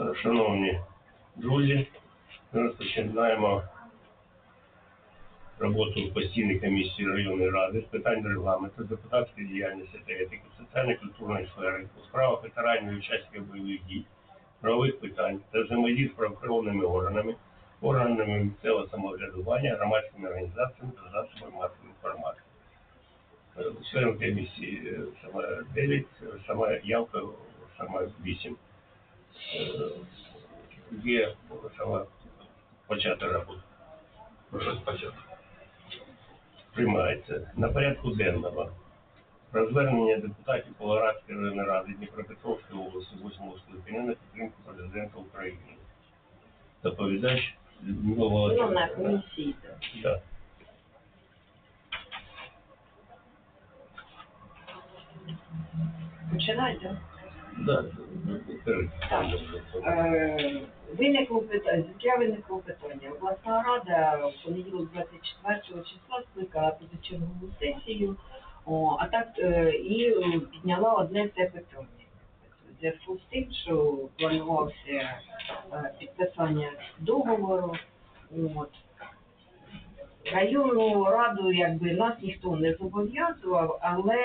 Е, Шановні друзі, ми розпочинаємо роботу постійної комісії районної ради з питань регламенту, депутатської діяльності та етики, соціально-культурної сфери, у справах ветеранів учасників бойових дій, правових питань та взаємодії з правоохоронними органами, органами місцевого самоврядування, громадськими організаціями та засобами масової інформації. Членом комісії саме 9, е, саме явка саме 8 є саме почати роботу. Прошу спочатку. Приймається на порядку денного. Про звернення депутатів Павлоградської районної ради Дніпропетровської області 8 скликання на підтримку президента України. Доповідач Людмила Ну, на комісії. так. Да. Починайте. Е, Виникло питання, звідки виникло питання. Обласна рада в понеділок 24 числа скликала позачергову сесію, о, а так е, і підняла одне це питання. В зв'язку з тим, що планувався е, підписання договору, от, районну раду якби нас ніхто не зобов'язував, але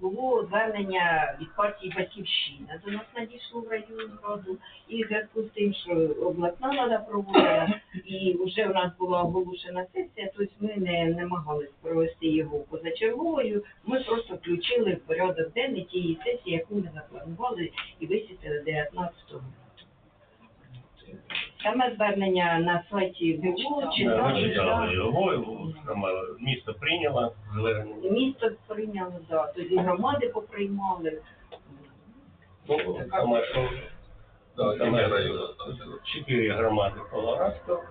було звернення від партії Батьківщина. До нас надійшло в районну раду, і в зв'язку з тим, що обласна рада проводила, і вже в нас була оголошена сесія, тобто ми не намагалися провести його позачерговою. Ми просто включили в порядок денний тієї сесії, яку ми запланували і висвітили 19 го Саме звернення на сайті було, Да, Ми читали, читали його, саме місто прийняло звернення. Місто прийняло, да, тоді громади поприймали. Ну, саме що Да, Саме ім'я району. чотири громади Павлоградського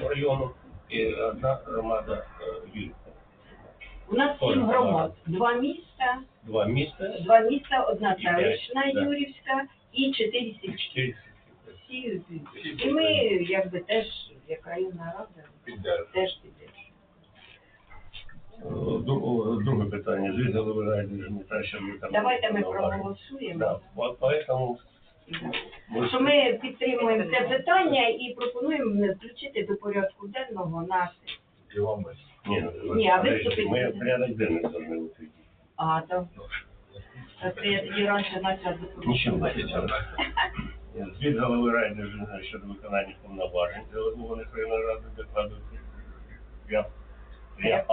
району і одна громада е, Юрівка. У нас сім громад, два міста, Два міста, два міста, одна І п'ять, селищна да. Юрівська і чотири сільські. чотири Всі, і ми, якби теж, як районна рада, теж підемо. Е, дру- Друге питання. Звіт голови райдержадміністрації щодо виконання Давайте ми проголосуємо. Да, поэтому ми- Що ми підтримуємо це питання і пропонуємо включити до порядку денного на І вам ми. Ні, Ні, а ви ми порядок денний повинні утвердити. а там. Це я тоді раніше почав Нічого не хотів. Звіт голови райдержадміністрації щодо виконання повноважень делегованих районної ради докладу я я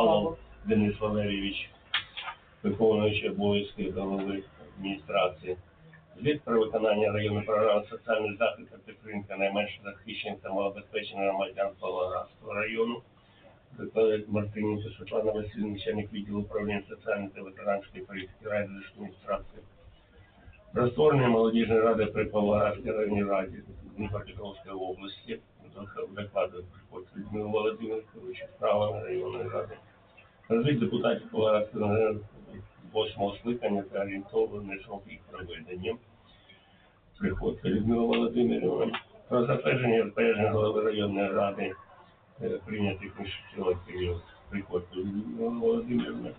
Денис Валерійович, виконуючий обов'язки голови адміністрації. Звіт про виконання районної програми соціальний захист та підтримка найменш захищених та малобезпечених громадян Павлоградського району. Викладають Мартинівка Світлана Васильівна, начальник відділу управління соціальної та ветеранської політики райдержадміністрації. Про створення молодіжної ради при Павлоградській районній раді Дніпропетровської області. Докладує Приходько Людмила Володимирович, справами районної ради. Розвиток депутатів Павлоградської ради восьмого скликання та орієнтований срок їх проведення. Приходько Людмила Володимирівна. Про затвердження розпорядження голови районної ради е, прийнятих міжсиловий період. Приходько Людмила Володимирівна.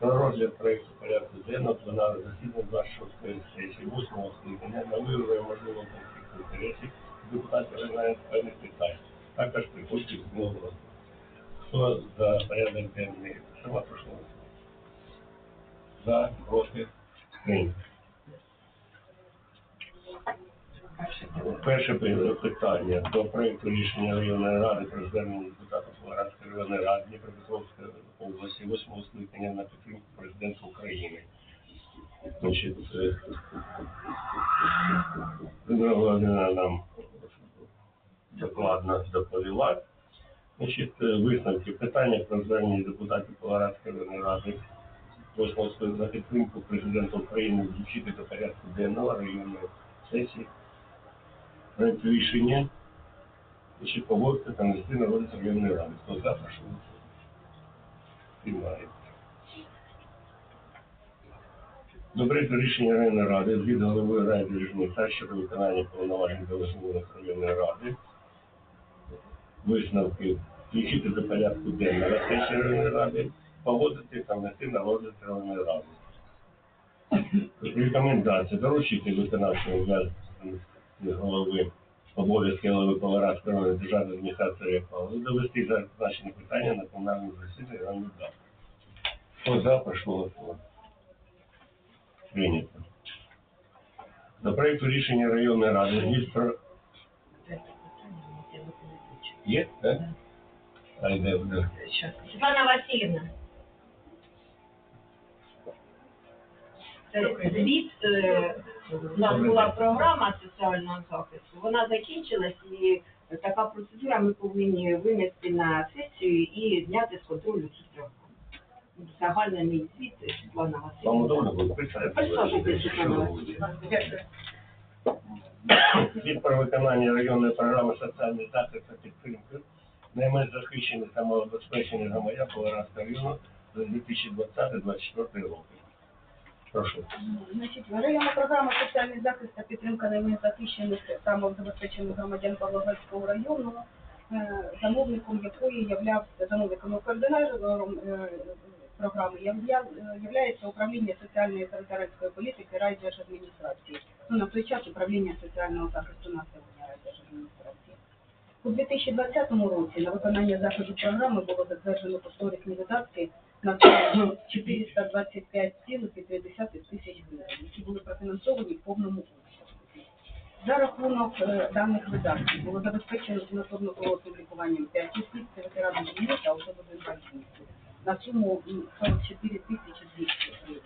Про розгляд проєкту порядку денного пленарного засідання 26 сесії 8 скликання на виявлення можливого конфлікту інтересів депутатів регламент певних питань. Також Людмила Володимирівна. Хто за порядок денний? Сама пройшла. За, проти, прийнято. Перше питання до проекту рішення районної ради про звернення депутата Павлоградської районної ради Дніпропетровської області 8 скликання на підтримку президента України. Значить, е, нам докладно доповіла. Значить, е, висновки питання про звернення депутатів Павлоградської районної ради 8 скликання на підтримку президента України включити до порядку денного районної сесії проект рішення ще погодити та нести на розгляд районної ради. Хто за, прошу голосувати. До проекту рішення районної ради від голови райдержадміністрації щодо виконання повноважень делегованих районної ради. Висновки включити до порядку денного сесії районної ради, погодити та внести на розгляд районної ради. Рекомендація доручити виконавчому голови обов'язки голови Павлоградської державної адміністрації Ряпалова довести зазначені питання на комунальному засіданні районної ради. Хто за, голосувати. Прийнято. До проекту рішення районної ради про... Є, так? А йде, буде. Світлана Васильівна. Це звіт, е, у нас була програма соціального захисту, вона закінчилась і така процедура ми повинні винести на сесію і зняти з контролю цю програму. Загальний мій звіт Світлана Васильівна. Присаджуйтесь, Світлана. Звіт про виконання районної програми соціальний захист та підтримки найменш захищених та малозабезпечених громадян Павлоградського району за 2020-2024 роки. Прошу. Значить, районна програма соціальний захист та підтримка найменш захищених та малозабезпечених громадян Павлоградського району, е, замовником якої являвся замовником координатором е, програми е, являється управління соціальної ветеранської політики райдержадміністрації. Ну, на той час управління соціального захисту населення райдержадміністрації. У 2020 році на виконання заходів програми було затверджено кошторисні видатки на суму 425,5 тисяч гривень, які були профінансовані в повному обсязі. За рахунок е, даних видатків було забезпечено санаторно-курортним лікуванням 5 осіб, це ветерани війни та особи з інвалідністю, на суму 44 тисячі 200 гривень.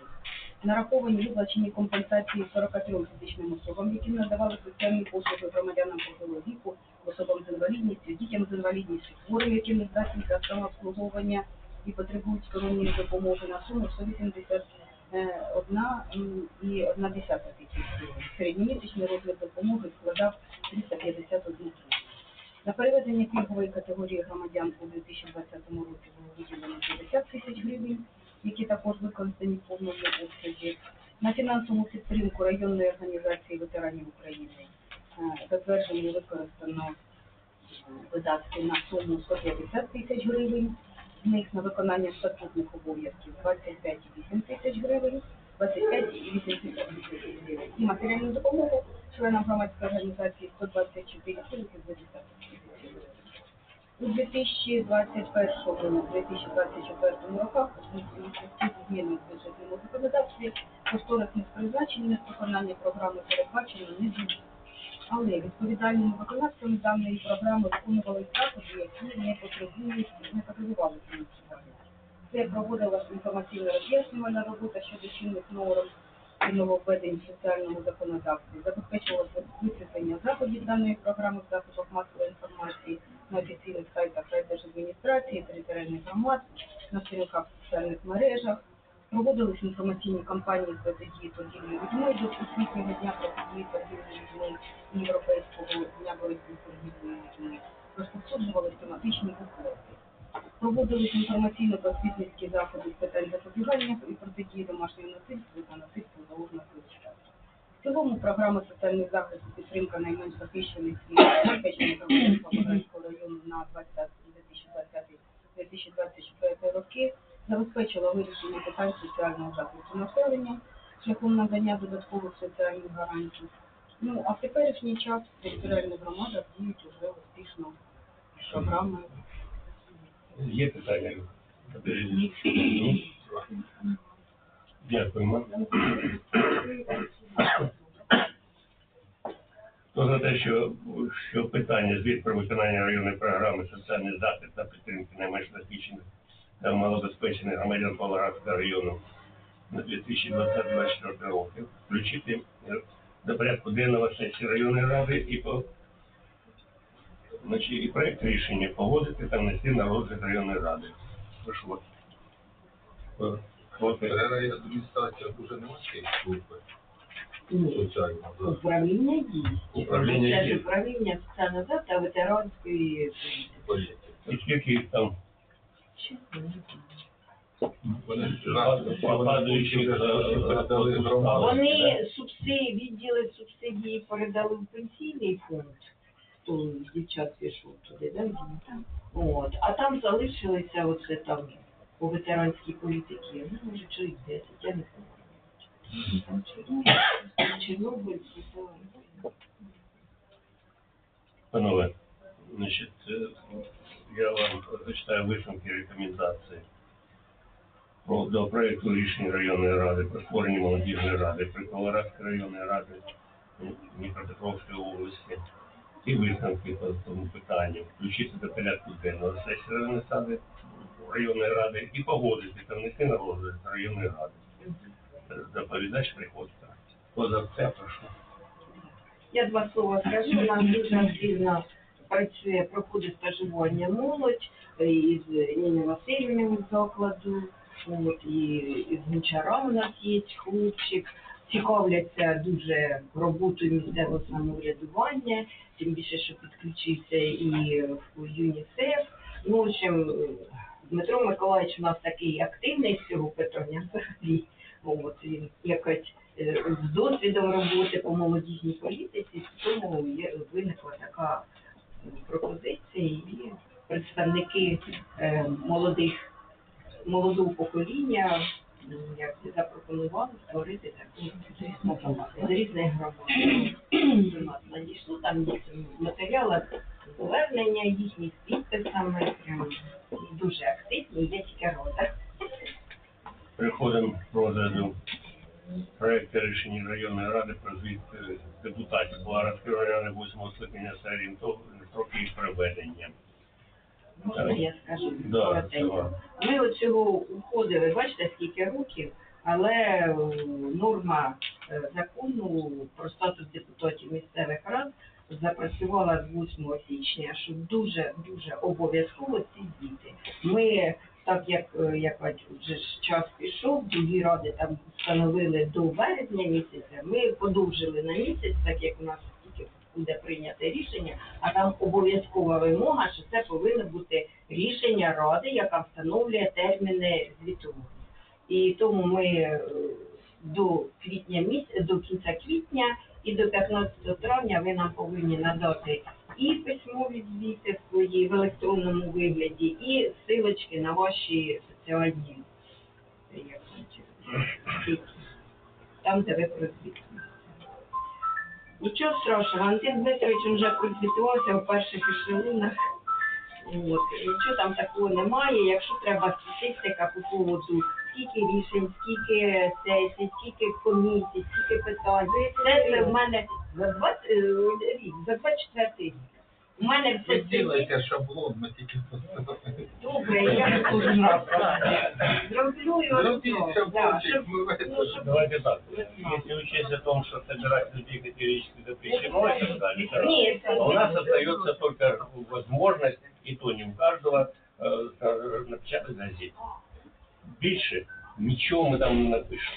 Нараховані виплачені компенсації 43 фізичним особам, які надавали соціальні послуги громадянам похилого віку, особам з інвалідністю, дітям з інвалідністю, хворим, які не здатні до самообслуговування і потребують сторонньої допомоги на суму 181 і 1 десята тисяч гривень. Середньомісячний розмір допомоги складав 351 гривень. На переведення пільгової категорії громадян у 2020 році було виділено 50 тисяч гривень, які також використані в повному обсязі. На фінансову підтримку районної організації ветеранів України е, затверджено і використано е, видатки на суму 150 тисяч гривень. З них на виконання статутних обов'язків 25,8 тисяч гривень, 25,8 тисяч гривень. І матеріальну допомогу членам громадської організації 124,2 тисяч гривень. У 2021-2024 роках у зв'язку з змінами в бюджетному законодавстві кошторисних призначень з виконання програми передбачено не було. Але відповідальними виконавцями даної програми виконували заходи, які не потребують, не потребували фінансування. Це проводилася інформаційно роз'яснювальна робота щодо чинних норм і нововведень соціального законодавства, забезпечувалося висвітлення заходів даної програми в засобах масової інформації на офіційних сайтах райдержадміністрації, територіальних громад, на сторінках в соціальних мережах. Проводились інформаційні кампанії протидії торгівлі людьми до Всесвітнього дня протидії торгівлі людьми і Європейського дня боротьби з торгівлею людьми. Розповсюджували тематичні буклети. Проводились інформаційно-просвітницькі заходи з питань запобігання і протидії домашнього насильства та насильства залужного користування. В цілому програма соціальний захист підтримка найменш захищених і забезпечених громадян Павлоградського району на 2020-2024 роки забезпечила вирішення питань соціального захисту населення шляхом надання додаткових соціальних гарантій. Ну, а в теперішній час в територіальних громадах діють уже успішно програми. Є питання? Дякуємо. Хто за те, що, що питання звіт про виконання районної програми соціальний захист та підтримки найменш захищених та малозабезпечених громадян Павлоградського району на 2020-2024 роки включити до порядку денного сесії районної ради і по Значить, і проект рішення погодити та внести на розгляд районної ради. Прошу вас. Е, Хлопці, адміністрація дуже немає цієї служби. Управління дій. Управління Це ж дій. управління соціального захисту ветеранської політики. і скільки їх там Вони ж Падаючи, передали громаді. Вони субсидії, відділи субсидії передали в пенсійний фонд. Хто дівчат пішов туди, да? От. А там залишилися оце там по ветеранській політиці. Ну, може, чоловік 10, я не знаю. Там Чорнобиль, Чорнобиль, Панове, значить, е, я вам зачитаю висновки рекомендації до проєкту рішення районної ради про створення молодіжної ради при Колорадської районної ради Дніпропетровської області і висновки по тому питанню включити до порядку денного сесії районної ради, районної ради і погодити та внести на розгляд районної ради. Доповідач приходить. Поза це прошу. Я два слова скажу. У нас дуже активно працює, проходить стажування молодь із Ніни Васильівни з закладу, от, і із Гончара у нас є хлопчик. Цікавляться дуже роботою місцевого самоврядування, тим більше, що підключився і в ЮНІСЕФ. Ну, в общем, Дмитро Миколаївич у нас такий активний з цього питання взагалі. От, він якось е, з досвідом роботи по молодіжній політиці, тому виникла така пропозиція і представники е, молодих молодого покоління як запропонували створити таку з різних громад. До нас надійшло там є в матеріалах звернення їхні з підписами, прям дуже активні, я тільки рада. Переходимо до розгляду проекту рішення районної ради про звіт е, депутатів Булгарадської районної 8 скликання та орієнтовні строки їх проведення. Можна я скажу? Да. Ми от цього уходили, бачите, скільки років, але е, норма е, закону про статус депутатів місцевих рад запрацювала з 8 січня, що дуже дуже обов'язково ці діти. Ми так як е, як бачу, вже ж час пішов, другі ради там встановили до березня місяця. Ми подовжили на місяць, так як у нас тільки буде прийняте рішення, а там обов'язкова вимога, що це повинно бути рішення ради, яка встановлює терміни звітування. І тому ми е, до квітня місяця, до кінця квітня і до 15 травня ви нам повинні надати і письмові звіти свої в електронному вигляді, і силочки на ваші соціальні як там, де ви прозвітуєте. Нічого страшного, Антон Дмитрович вже прозвітувався в перших ешелонах. От, нічого там такого немає. Якщо треба статистика по поводу скільки рішень, скільки сесій, скільки комісій, скільки питань. Це в мене за 20 е, рік, за 24 рік. У мене все Ви це ділайте шаблон, ми тільки поставили. добре, я кожен раз зроблю і Зробіть ось, да, шаблончик, щоб ми в ну, щоб Давайте так. Если учесть о том, что собирать людей категорически запрещено и так далее, это раз. Нет, это А у нас нет. остается только возможность, и то не у каждого, э, э, напечатать газету. Больше ничего мы там не напишем.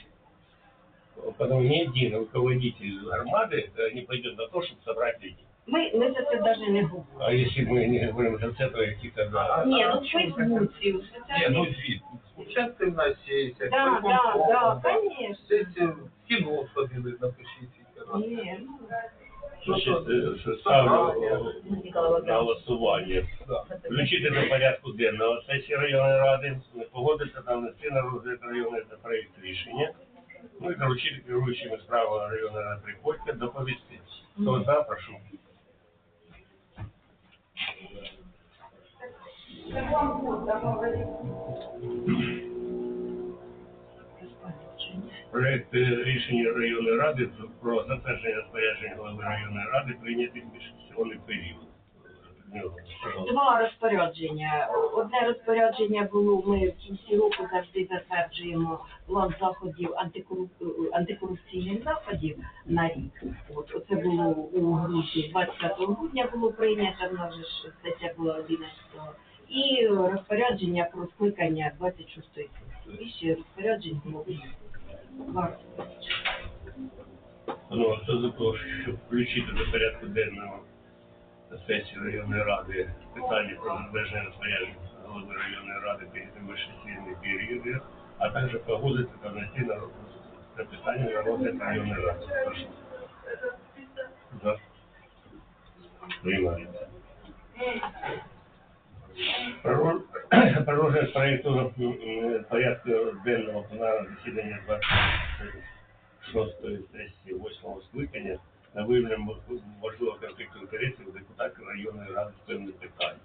Потому ни один руководитель громады э, не пойдет на то, чтобы собрать людей. Ми, ми за це навіть не говоримо. А если мы не говорим за це, то какие-то да. Ні, ну в Фейсбуці, в Ні, соціальних ну звіт. Участвуємо на сесіях, Да, да, да, конечно. Сесії в кіно сходили, напишіть. скільки раз. Ні, ну, Значит, э, что ставлю э, на голосування. Да. Включити до порядку денного сесії районної ради, погодити та внести на розгляд районної та проєкт рішення. Ну і доручити керуючими справами районної ради приходька доповісти. Хто за, прошу. Проект е, рішення районної ради про затвердження розпорядження голови районної ради прийнятий в міжсесійний період. Два розпорядження. Одне розпорядження було, ми в кінці року завжди затверджуємо план заходів антикоруп... антикорупційних заходів на рік. От оце було у грудні, 25 грудня було прийнято, в нас ж сесія була 11-го. І розпорядження про скликання 26-ї сесії. Більше розпоряджень було два розпорядження. Ну, а хто за те, щоб включити до порядку денного сесії районної ради питання про затвердження розпорядження голови районної ради вищесильний період, а також погодити та внести на це питання на розгляд районної ради. Прошу. За. Приймається. Про про проєкту порядку денного пленарного засідання 26 сесії 8 скликання на виявлення можливого конфлікту інтересів депутатів районної ради з певних питань.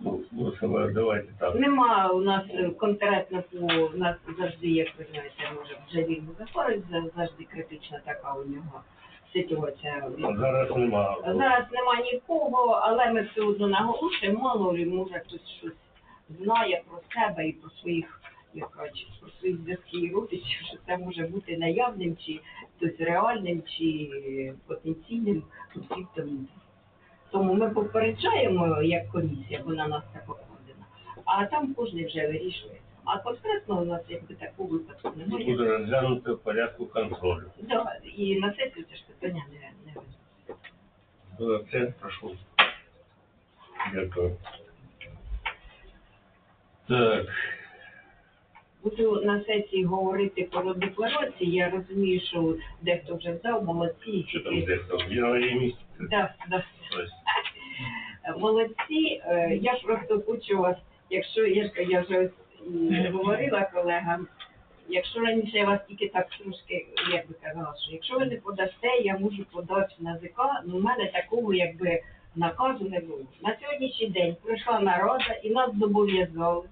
Ну, ну, саме, давайте так. Нема у нас е, конкретно по у нас завжди, як ви знаєте, може вже він заходить, завжди критична така у нього ситуація. А зараз нема. Зараз нема нікого, але ми все одно наголошуємо, мало може хтось щось знає про себе і про своїх, як кажуть, про свої зв'язки і родичів, що це може бути наявним, чи хтось реальним, чи потенційним конфліктом. Тому ми попереджаємо як комісія, бо на нас це покладено. А там кожен вже вирішує. А конкретно у нас якби такого випадку немає. Буде розглянути в порядку контролю. Да, і на сесію це ж питання не, не. Це прошу. Дякую. Так, Буду на сесії говорити про декларації. Я розумію, що дехто вже здав, молодці. що там де там? Я місці. Да, да. Молодці. Е, Я просто хочу вас, якщо я, я вже говорила колегам, якщо раніше я вас тільки так трошки, як би казала, що якщо ви не подасте, я можу подати на ЗК, ну в мене такого якби наказу не було. На сьогоднішній день пройшла нарада і нас зобов'язали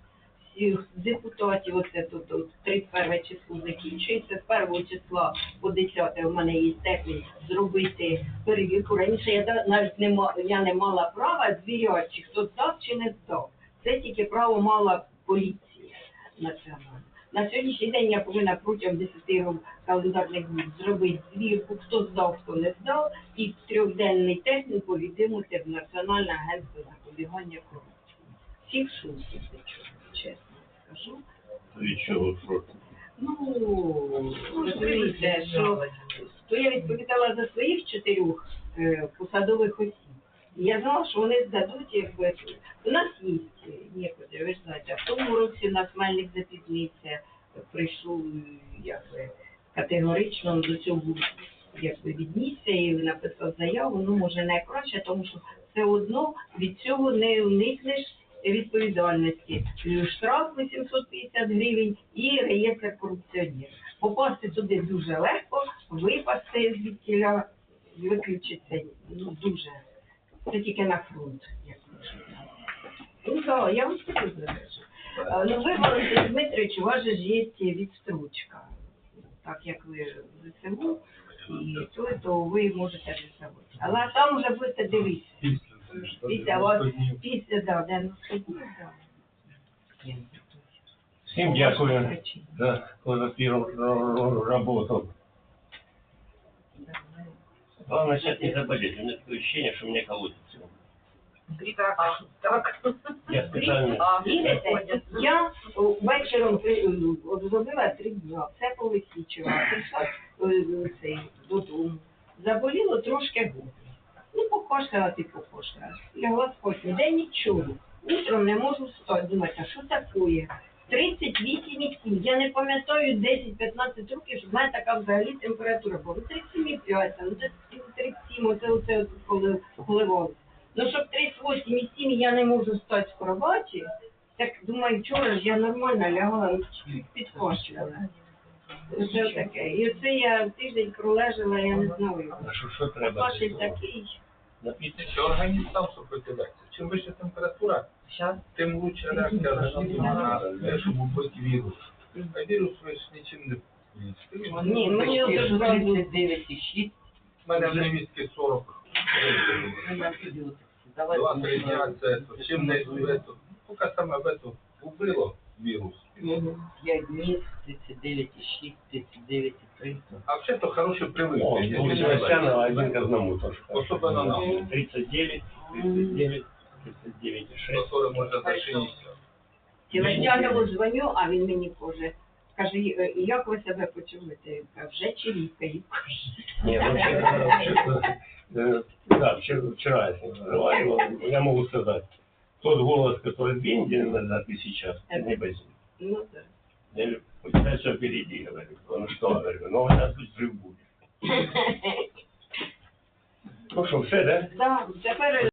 всіх депутатів, оце тут от 31 число закінчується, з 1 числа по 10 у мене є термін зробити перевірку. Раніше я навіть не ма- я не мала права звіряти, хто здав чи не здав. Це тільки право мала поліція національна. На сьогоднішній день я повинна протягом 10 календарних днів зробити звірку, хто здав, хто не здав, і в трьохденний термін повідомити в Національне агентство запобігання корупції. Всіх шутів, чесно скажу. Від чого проти? Ну, розумієте, що то я відповідала за своїх чотирьох е, посадових осіб. І я знала, що вони здадуть, якби у нас є нікуди, ви ж знаєте, в тому році у нас мельник запізнився, прийшов якби категорично до цього якби віднісся і написав заяву, ну може найкраще, тому що все одно від цього не уникнеш відповідальності. Штраф 850 гривень і реєстр корупціонерів. Попасти туди дуже легко, випасти звідтіля, виключиться ну, дуже. Це тільки на фронт, як кажуть. Ну так, я вам скажу за. Е, Ну, ви, Валентин Дмитрович, у вас же є відстрочка. Так як ви ЗСУ, і то, то ви можете висувати. Але там вже будете дивитися. Після вас, після, да, 90 днів, да. Всім дякую за позитивну роботу. Главное сейчас не заболеть. У меня такое ощущение, что меня колотит все. Так, так. Я специально... А, Вірите, я о, вечором при- зробила три дні, все повисічила, прийшла е, цей, додому. Заболіло трошки горло. Ну, покошляла ти покошляла. Лягла спати, ніде нічого. Утром не можу встати. Думаю, а що таке? 38,7. Я не пам'ятаю 10-15 років, щоб в мене така взагалі температура була. Ну, 37,5, ну це 37, оце, оце, оце коли, коливалося. Ну, щоб 38,7 я не можу встати з кроваті, так думаю, вчора ж я нормально лягала, ну, чуть підкошляла. Це таке. І оце я тиждень пролежала, я не знаю. А що, що треба? Кашель такий. Напитися? Що організм сам сопротивляється. Чим вища температура, Сейчас. тим лучше реакція організму на те, щоб убити вірус. А вірус ви ж нічим не. Ні, мені вже 39,6. У мене вже містки 40. Два-три дня це чим не то. Поки саме в это убило вірус. 5 дней, 39,6, 39,3. А взагалі то хороші О, ну, один к одному тоже. Особенно нам. 39, 39, 39,6. Которое може за 60. Сілачанову дзвоню, а він мені каже, каже, «Е, як ви себе почуваєте? Я кажу, Вже чилікаю. Не, вообще, вообще, э, да, вчера, вчера я с ним разговаривал, я могу сказать, тот голос, который Бендин назад и сейчас, это не возник. Ну да. Я говорю, у тебя все впереди, говорю. Ну что, говорю, ну у нас тут взрыв будет. Ну что, все, да? Да, тепер